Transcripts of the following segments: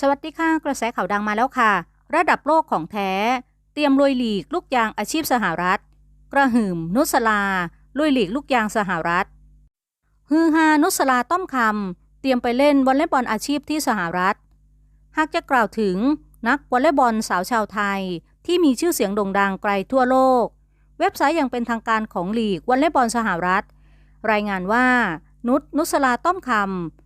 สวัสดีค่ะ กระแสข่าวดังมาแล้วค่ะ ระดับโลกของแท้ เตรียมลุยหลีกลูกยางอาชีพสหรัฐ กระหึ่มนุสลาลุยหลีกลูกยางสหรัฐฮือฮานุสลาต้อมคำเตรียมไปเล่นวอลเลย์บอลอาชีพที่สหรัฐ หากจะกล่าวถึงนักวอลเลย์บอลสาวชาวไทย ที่มีชื่อเสียงโด่งดังไกลทั่วโลก เว็บไซต์อย่างเป็นทางการของลีกวอลเลย์บอลสหรัฐ รายงานว่านุชนุสลาต้อมคำ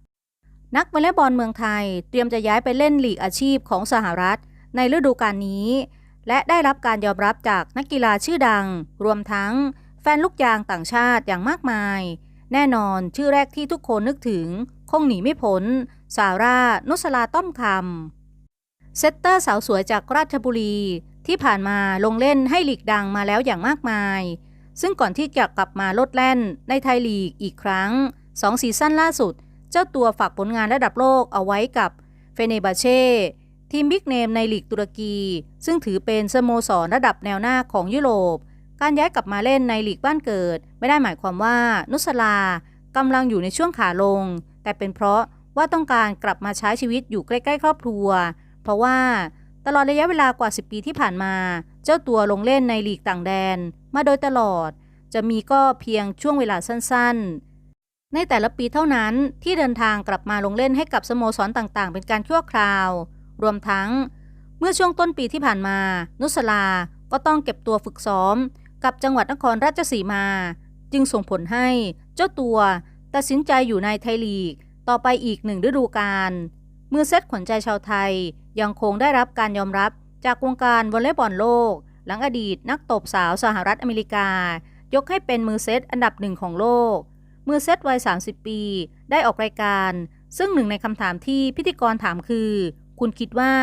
นักวอลเลย์บอลเมืองไทยเตรียมจะย้ายไปเล่นลีกอาชีพของสหรัฐ ในฤดูกาลนี้ และได้รับการยอมรับจากนักกีฬาชื่อดัง รวมทั้งแฟนลูกยางต่างชาติอย่างมากมาย แน่นอนชื่อแรกที่ทุกคนนึกถึง คงหนีไม่พ้นซาร่า นุสลาต้อมคำเซตเตอร์สาวสวยจากราชบุรี ที่ผ่านมาลงเล่นให้ลีกดังมาแล้วอย่างมากมาย ซึ่งก่อนที่จะกลับมาลดแล่นในไทยลีกอีกครั้ง2ซีซั่นล่าสุด เจ้าตัวฝากผลงานระดับโลกเอาไว้กับเฟเนบาเช่ทีมบิ๊กเนมในลีกตุรกี ซึ่งถือเป็นสโมสรระดับแนวหน้าของยุโรป การย้ายกลับมาเล่นในลีกบ้านเกิด ไม่ได้หมายความว่านุสลากำลังอยู่ในช่วงขาลง แต่เป็นเพราะว่าต้องการกลับมาใช้ชีวิตอยู่ใกล้ ๆ ครอบครัว เพราะว่าตลอดระยะเวลากว่า 10 ปีที่ผ่านมา เจ้าตัวลงเล่นในลีกต่างแดน มาโดยตลอด จะมีก็เพียงช่วงเวลาสั้นๆ ในแต่ละปีเท่านั้นที่เดินทางกลับมาลงเล่นให้กับสโมสรต่างๆ เป็นการชั่วคราว รวมทั้ง เมื่อช่วงต้นปีที่ผ่านมา นุสลาก็ต้องเก็บตัวฝึกซ้อม กับจังหวัดนครราชสีมา จึงส่งผลให้เจ้าตัวตัดสินใจอยู่ในไทยลีก ต่อไปอีกหนึ่งฤดูกาลมือเซตขวัญใจชาวไทยยังคงได้รับการยอมรับจากวงการวอลเลย์บอลโลก หลังอดีตนักตบสาวสหรัฐอเมริกา ยกให้เป็นมือเซตอันดับหนึ่งของโลก มือเซตวัย 30 ปี ได้ออกรายการ ซึ่งหนึ่งในคำถามที่พิธีกรถามคือ คุณคิดว่า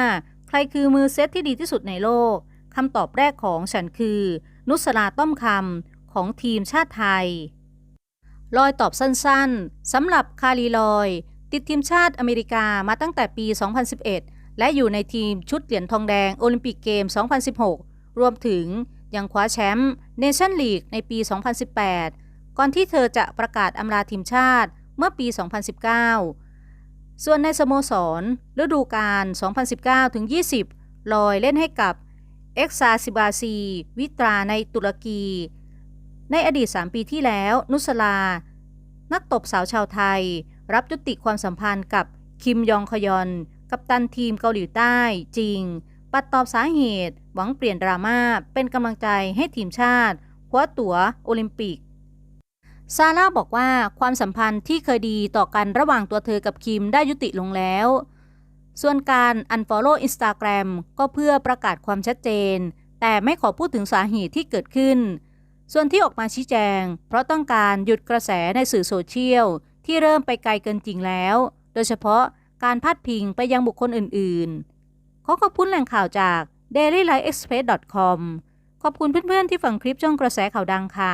ใครคือมือเซตที่ดีที่สุดในโลกคำตอบแรกของฉันคือ นุสลาต้อมคำของทีมชาติไทย ลอยตอบสั้นๆสำหรับคารีลอย ติดทีมชาติอเมริกามาตั้งแต่ปี 2011 และอยู่ในทีมชุดเหรียญทองแดงโอลิมปิกเกม 2016 รวมถึงยังคว้าแชมป์เนชั่นลีกในปี 2018 ก่อนที่เธอจะประกาศอำลาทีมชาติเมื่อปี 2019 ส่วนในสโมสรฤดูกาล 2019-20 ลอยเล่นให้กับเอ็กซาซิบาซี วิตราในตุรกี ในอดีต 3 ปีที่แล้ว นุสลา นักตบสาวชาวไทย รับยุติความสัมพันธ์กับคิมยองคยอน กัปตันทีมเกาหลีใต้จริง ปัดตอบสาเหตุ หวังเปลี่ยนดราม่าเป็นกำลังใจให้ทีมชาติคว้าตั๋วโอลิมปิก ซาร่าบอกว่าความสัมพันธ์ที่เคยดีต่อกันระหว่างตัวเธอกับคิมได้ยุติลงแล้ว ส่วนการ unfollow Instagram ก็เพื่อประกาศความชัดเจน แต่ไม่ขอพูดถึงสาเหตุที่เกิดขึ้น ส่วนที่ออกมาชี้แจง เพราะต้องการหยุดกระแสในสื่อโซเชียลที่เริ่มไปไกลเกินจริงแล้ว โดยเฉพาะการพาดพิงไปยังบุคคลอื่นๆ ขอขอบคุณแหล่งข่าวจาก dailylightexpress.com ขอบคุณเพื่อนๆที่ฟังคลิปช่องกระแสข่าวดังค่ะ